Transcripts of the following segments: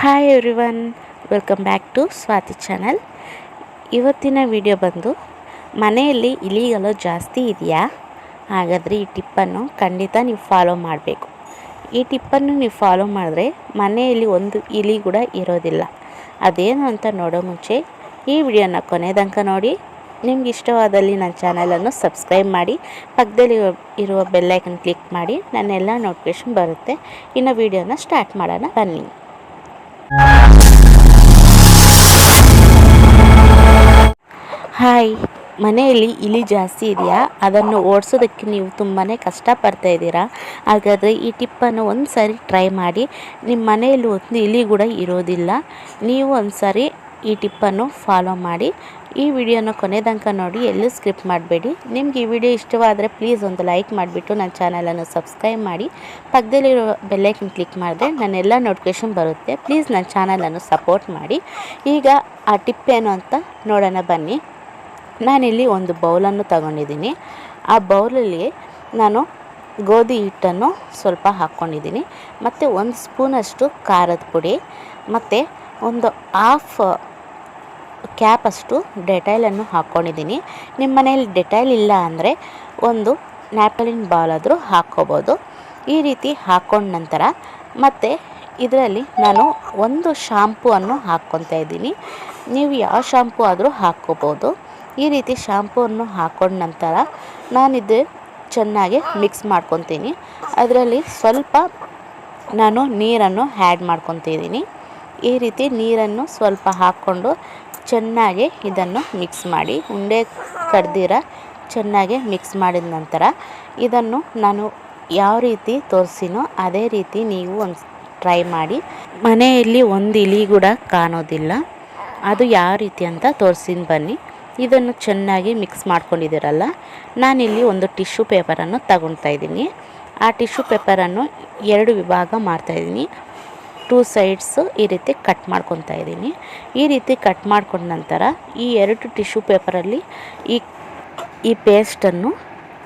Hi everyone welcome back to Swathi channel ಇವತ್ತಿನ video ಬಂದು, ಮನೆಯಲ್ಲಿ ಇಲಿಗಳು ಜಾಸ್ತಿ ಇದೆಯಾ? ಹಾಗಾದರೆ ಈ ಟಿಪ್ಪನ್ನು ಖಂಡಿತ ನೀವು ಫಾಲೋ ಮಾಡಬೇಕು. ಈ ಟಿಪ್ಪನ್ನು ನೀವು ಫಾಲೋ ಮಾಡಿದ್ರೆ ಮನೆಯಲ್ಲಿ ಒಂದು ಇಲಿ ಕೂಡ ಇರೋದಿಲ್ಲ. ಅದೇನು ಅಂತ ನೋಡೋ ಮುಂಚೆ, ಈ ವಿಡಿಯೋನ ಕೊನೆ ತನಕ ನೋಡಿ. ನಿಮ್ಗೆ ಇಷ್ಟವಾದಲ್ಲಿ ನನ್ನ ಚಾನಲನ್ನು ಸಬ್ಸ್ಕ್ರೈಬ್ ಮಾಡಿ, ಪಕ್ಕದಲ್ಲಿ ಇರುವ ಬೆಲ್ಲೈಕನ್ ಕ್ಲಿಕ್ ಮಾಡಿ, ನನ್ನೆಲ್ಲ ನೋಟಿಫಿಕೇಶನ್ ಬರುತ್ತೆ. ಇನ್ನು ವಿಡಿಯೋನ ಸ್ಟಾರ್ಟ್ ಮಾಡೋಣ, ಬನ್ನಿ. ಹಾಯ್, ಮನೆಯಲ್ಲಿ ಇಲಿ ಜಾಸ್ತಿ ಇದೆಯಾ? ಅದನ್ನು ಓಡಿಸೋದಕ್ಕೆ ನೀವು ತುಂಬಾ ಕಷ್ಟಪಡ್ತಾ ಇದ್ದೀರಾ? ಹಾಗಾದರೆ ಈ ಟಿಪ್ಪನ್ನು ಒಂದು ಸಾರಿ ಟ್ರೈ ಮಾಡಿ. ನಿಮ್ಮ ಮನೆಯಲ್ಲಿ ಒಂದು ಇಲಿ ಕೂಡ ಇರೋದಿಲ್ಲ. ನೀವು ಒಂದು ಸಾರಿ ಈ ಟಿಪ್ಪನ್ನು ಫಾಲೋ ಮಾಡಿ. ಈ ವಿಡಿಯೋನ ಕೊನೆ ತನಕ ನೋಡಿ, ಎಲ್ಲೂ ಸ್ಕ್ರಿಪ್ಟ್ ಮಾಡಬೇಡಿ. ನಿಮ್ಗೆ ಈ ವಿಡಿಯೋ ಇಷ್ಟವಾದರೆ ಪ್ಲೀಸ್ ಒಂದು ಲೈಕ್ ಮಾಡಿಬಿಟ್ಟು ನನ್ನ ಚಾನಲನ್ನು ಸಬ್ಸ್ಕ್ರೈಬ್ ಮಾಡಿ. ಪಕ್ಕದಲ್ಲಿರೋ ಬೆಲ್ಲೈಕನ್ ಕ್ಲಿಕ್ ಮಾಡಿದ್ರೆ ನನ್ನೆಲ್ಲ ನೋಟಿಫಿಕೇಷನ್ ಬರುತ್ತೆ. ಪ್ಲೀಸ್ ನನ್ನ ಚಾನಲನ್ನು ಸಪೋರ್ಟ್ ಮಾಡಿ. ಈಗ ಆ ಟಿಪ್ ಏನು ಅಂತ ನೋಡೋಣ ಬನ್ನಿ. ನಾನಿಲ್ಲಿ ಒಂದು ಬೌಲನ್ನು ತಗೊಂಡಿದ್ದೀನಿ. ಆ ಬೌಲಲ್ಲಿ ನಾನು ಗೋಧಿ ಹಿಟ್ಟನ್ನು ಸ್ವಲ್ಪ ಹಾಕ್ಕೊಂಡಿದ್ದೀನಿ ಮತ್ತು ಒಂದು ಸ್ಪೂನಷ್ಟು ಖಾರದ ಪುಡಿ, ಮತ್ತು ಒಂದು ಹಾಫ್ ಕ್ಯಾಪಷ್ಟು ಡೆಟೈಲನ್ನು ಹಾಕ್ಕೊಂಡಿದ್ದೀನಿ ನಿಮ್ಮ ಮನೆಯಲ್ಲಿ ಡೆಟೈಲ್ ಇಲ್ಲ ಅಂದರೆ ಒಂದು ನ್ಯಾಪಲಿನ್ ಬಾಲ್ ಆದರೂ ಹಾಕ್ಕೋಬೋದು. ಈ ರೀತಿ ಹಾಕ್ಕೊಂಡ ನಂತರ ಮತ್ತು ಇದರಲ್ಲಿ ನಾನು ಒಂದು ಶಾಂಪೂವನ್ನು ಹಾಕ್ಕೊತಾ ಇದ್ದೀನಿ. ನೀವು ಯಾವ ಶಾಂಪೂ ಆದರೂ ಹಾಕ್ಕೋಬೋದು. ಈ ರೀತಿ ಶಾಂಪೂವನ್ನು ಹಾಕ್ಕೊಂಡ ನಂತರ ನಾನಿದು ಚೆನ್ನಾಗಿ ಮಿಕ್ಸ್ ಮಾಡ್ಕೊತೀನಿ. ಅದರಲ್ಲಿ ಸ್ವಲ್ಪ ನಾನು ನೀರನ್ನು ಆ್ಯಡ್ ಮಾಡ್ಕೊತಿದ್ದೀನಿ ಈ ರೀತಿ ನೀರನ್ನು ಸ್ವಲ್ಪ ಹಾಕ್ಕೊಂಡು ಚೆನ್ನಾಗಿ ಇದನ್ನು ಮಿಕ್ಸ್ ಮಾಡಿ. ಉಂಡೆ ಕಡ್ದಿರ ಚೆನ್ನಾಗಿ ಮಿಕ್ಸ್ ಮಾಡಿದ ನಂತರ ಇದನ್ನು ನಾನು ಯಾವ ರೀತಿ ತೋರಿಸಿನೋ ಅದೇ ರೀತಿ ನೀವು ಒಂದು ಟ್ರೈ ಮಾಡಿ. ಮನೆಯಲ್ಲಿ ಒಂದು ಇಲಿ ಕೂಡ ಕಾಣೋದಿಲ್ಲ. ಅದು ಯಾವ ರೀತಿ ಅಂತ ತೋರಿಸಿನ ಬನ್ನಿ. ಇದನ್ನು ಚೆನ್ನಾಗಿ ಮಿಕ್ಸ್ ಮಾಡ್ಕೊಂಡಿದ್ದೀರಲ್ಲ. ನಾನಿಲ್ಲಿ ಒಂದು ಟಿಶ್ಯೂ ಪೇಪರನ್ನು ತಗೊಳ್ತಾ ಇದ್ದೀನಿ. ಆ ಟಿಶ್ಯೂ ಪೇಪರನ್ನು ಎರಡು ವಿಭಾಗ ಮಾಡ್ತಾಯಿದ್ದೀನಿ ಟೂ ಸೈಡ್ಸು ಈ ರೀತಿ ಕಟ್ ಮಾಡ್ಕೊತಾ ಇದ್ದೀನಿ. ಈ ರೀತಿ ಕಟ್ ಮಾಡ್ಕೊಂಡ ನಂತರ ಈ ಎರಡು ಟಿಶ್ಯೂ ಪೇಪರಲ್ಲಿ ಈ ಈ ಪೇಸ್ಟನ್ನು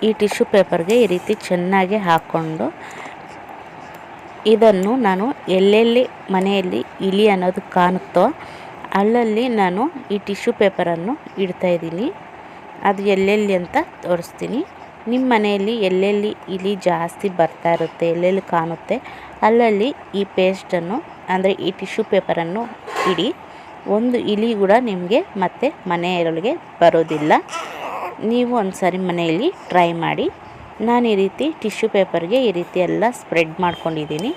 ಈ ಟಿಶ್ಯೂ ಪೇಪರ್ಗೆ ಈ ರೀತಿ ಚೆನ್ನಾಗಿ ಹಾಕ್ಕೊಂಡು ಇದನ್ನು ನಾನು ಎಲ್ಲೆಲ್ಲಿ ಮನೆಯಲ್ಲಿ ಇಲಿ ಅನ್ನೋದು ಕಾಣುತ್ತೋ ಅಲ್ಲಲ್ಲಿ ನಾನು ಈ ಟಿಶ್ಯೂ ಪೇಪರನ್ನು ಇಡ್ತಾಯಿದ್ದೀನಿ ಅದು ಎಲ್ಲೆಲ್ಲಿ ಅಂತ ತೋರಿಸ್ತೀನಿ. ನಿಮ್ಮ ಮನೆಯಲ್ಲಿ ಎಲ್ಲೆಲ್ಲಿ ಇಲಿ ಜಾಸ್ತಿ ಬರ್ತಾ ಇರುತ್ತೆ, ಎಲ್ಲೆಲ್ಲಿ ಕಾಣುತ್ತೆ, ಅಲ್ಲಲ್ಲಿ ಈ ಪೇಸ್ಟನ್ನು ಅಂದರೆ ಈ ಟಿಶ್ಯೂ ಪೇಪರನ್ನು ಇಡಿ. ಒಂದು ಇಲಿ ಕೂಡ ನಿಮಗೆ ಮತ್ತೆ ಮನೆಯೊಳಗೆ ಬರೋದಿಲ್ಲ. ನೀವು ಒಂದು ಮನೆಯಲ್ಲಿ ಟ್ರೈ ಮಾಡಿ. ನಾನು ಈ ರೀತಿ ಟಿಶ್ಯೂ ಪೇಪರ್ಗೆ ಈ ರೀತಿ ಎಲ್ಲ ಸ್ಪ್ರೆಡ್ ಮಾಡ್ಕೊಂಡಿದ್ದೀನಿ.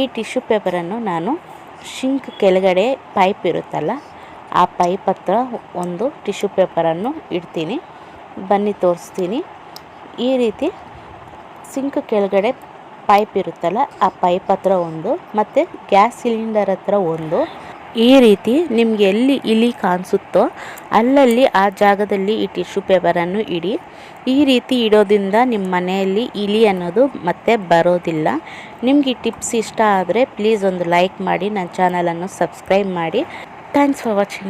ಈ ಟಿಶ್ಯೂ ಪೇಪರನ್ನು ನಾನು ಶಿಂಕ್ ಕೆಳಗಡೆ ಪೈಪ್ ಇರುತ್ತಲ್ಲ, ಆ ಪೈಪ್ ಹತ್ರ ಒಂದು ಟಿಶ್ಯೂ ಪೇಪರನ್ನು ಇಡ್ತೀನಿ. ಬನ್ನಿ ತೋರಿಸ್ತೀನಿ. ಈ ರೀತಿ ಸಿಂಕ್ ಕೆಳಗಡೆ ಪೈಪ್ ಇರುತ್ತಲ್ಲ, ಆ ಪೈಪ್ ಹತ್ರ ಒಂದು, ಮತ್ತು ಗ್ಯಾಸ್ ಸಿಲಿಂಡರ್ ಹತ್ರ ಒಂದು. ಈ ರೀತಿ ನಿಮಗೆ ಎಲ್ಲಿ ಇಲಿ ಕಾಣಿಸುತ್ತೋ ಅಲ್ಲಲ್ಲಿ ಆ ಜಾಗದಲ್ಲಿ ಈ ಟಿಶ್ಯೂ ಪೇಪರನ್ನು ಇಡಿ. ಈ ರೀತಿ ಇಡೋದ್ರಿಂದ ನಿಮ್ಮ ಮನೆಯಲ್ಲಿ ಇಲಿ ಅನ್ನೋದು ಮತ್ತೆ ಬರೋದಿಲ್ಲ. ನಿಮ್ಗೆ ಈ ಟಿಪ್ಸ್ ಇಷ್ಟ ಆದರೆ ಪ್ಲೀಸ್ ಒಂದು ಲೈಕ್ ಮಾಡಿ, ನನ್ನ ಚಾನಲನ್ನು ಸಬ್ಸ್ಕ್ರೈಬ್ ಮಾಡಿ. Thanks for watching.